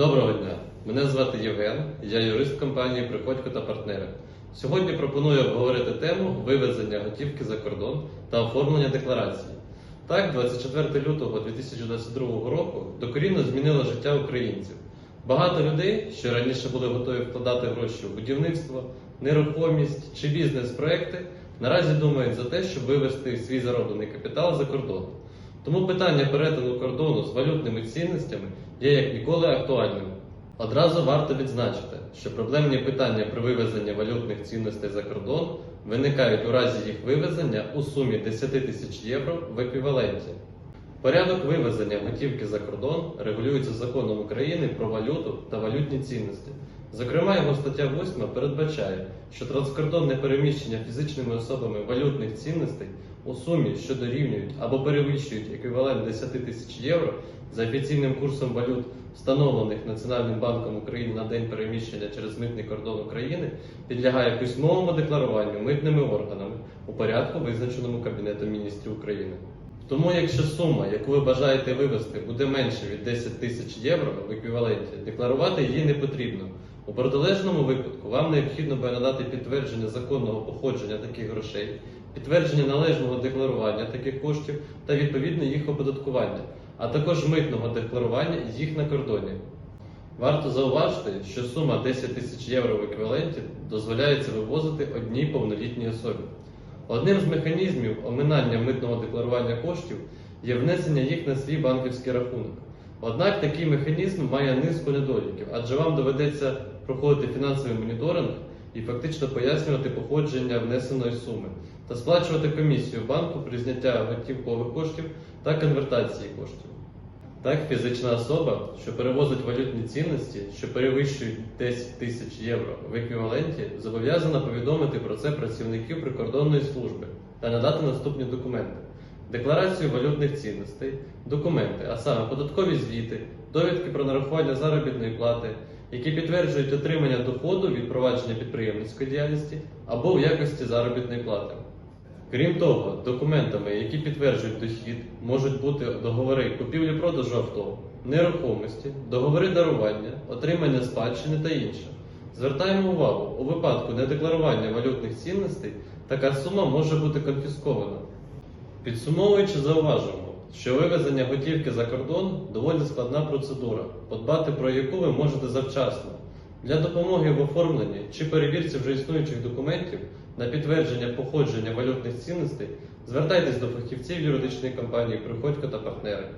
Доброго дня! Мене звати Євген, я юрист компанії Приходько та партнери. Сьогодні пропоную обговорити тему вивезення готівки за кордон та оформлення декларації. Так, 24 лютого 2022 року докорінно змінило життя українців. Багато людей, що раніше були готові вкладати гроші у будівництво, нерухомість чи бізнес-проекти, наразі думають за те, щоб вивести свій зароблений капітал за кордон. Тому питання перетину кордону з валютними цінностями є як ніколи актуальним. Одразу варто відзначити, що проблемні питання при вивезенні валютних цінностей за кордон виникають у разі їх вивезення у сумі 10 тисяч євро в еквіваленті. Порядок вивезення готівки за кордон регулюється законом України про валюту та валютні цінності. Зокрема, його стаття 8 передбачає, що транскордонне переміщення фізичними особами валютних цінностей у сумі, що дорівнюють або перевищують еквівалент 10 тисяч євро за офіційним курсом валют, встановлених Національним банком України на день переміщення через митний кордон України, підлягає письмовому декларуванню митними органами у порядку, визначеному Кабінетом міністрів України. Тому, якщо сума, яку ви бажаєте вивести, буде менше від 10 тисяч євро в еквіваленті, декларувати її не потрібно. У протилежному випадку вам необхідно буде надати підтвердження законного походження таких грошей, підтвердження належного декларування таких коштів та відповідне їх оподаткування, а також митного декларування їх на кордоні. Варто зауважити, що сума 10 тисяч євро в еквіваленті дозволяється вивозити одній повнолітній особі. Одним з механізмів оминання митного декларування коштів є внесення їх на свій банківський рахунок. Однак такий механізм має низку недоліків, адже вам доведеться проходити фінансовий моніторинг і фактично пояснювати походження внесеної суми та сплачувати комісію банку при зняття готівкових коштів та конвертації коштів. Так, фізична особа, що перевозить валютні цінності, що перевищують 10 тисяч євро в еквіваленті, зобов'язана повідомити про це працівників прикордонної служби та надати наступні документи: декларацію валютних цінностей, документи, а саме податкові звіти, довідки про нарахування заробітної плати, які підтверджують отримання доходу від провадження підприємницької діяльності або в якості заробітної плати. Крім того, документами, які підтверджують дохід, можуть бути договори купівлі-продажу авто, нерухомості, договори дарування, отримання спадщини та інше. Звертаємо увагу, у випадку недекларування валютних цінностей така сума може бути конфіскована. Підсумовуючи, зауважуємо, що вивезення готівки за кордон доволі складна процедура, подбати про яку ви можете завчасно. Для допомоги в оформленні чи перевірці вже існуючих документів на підтвердження походження валютних цінностей звертайтесь до фахівців юридичної компанії Приходько та партнери.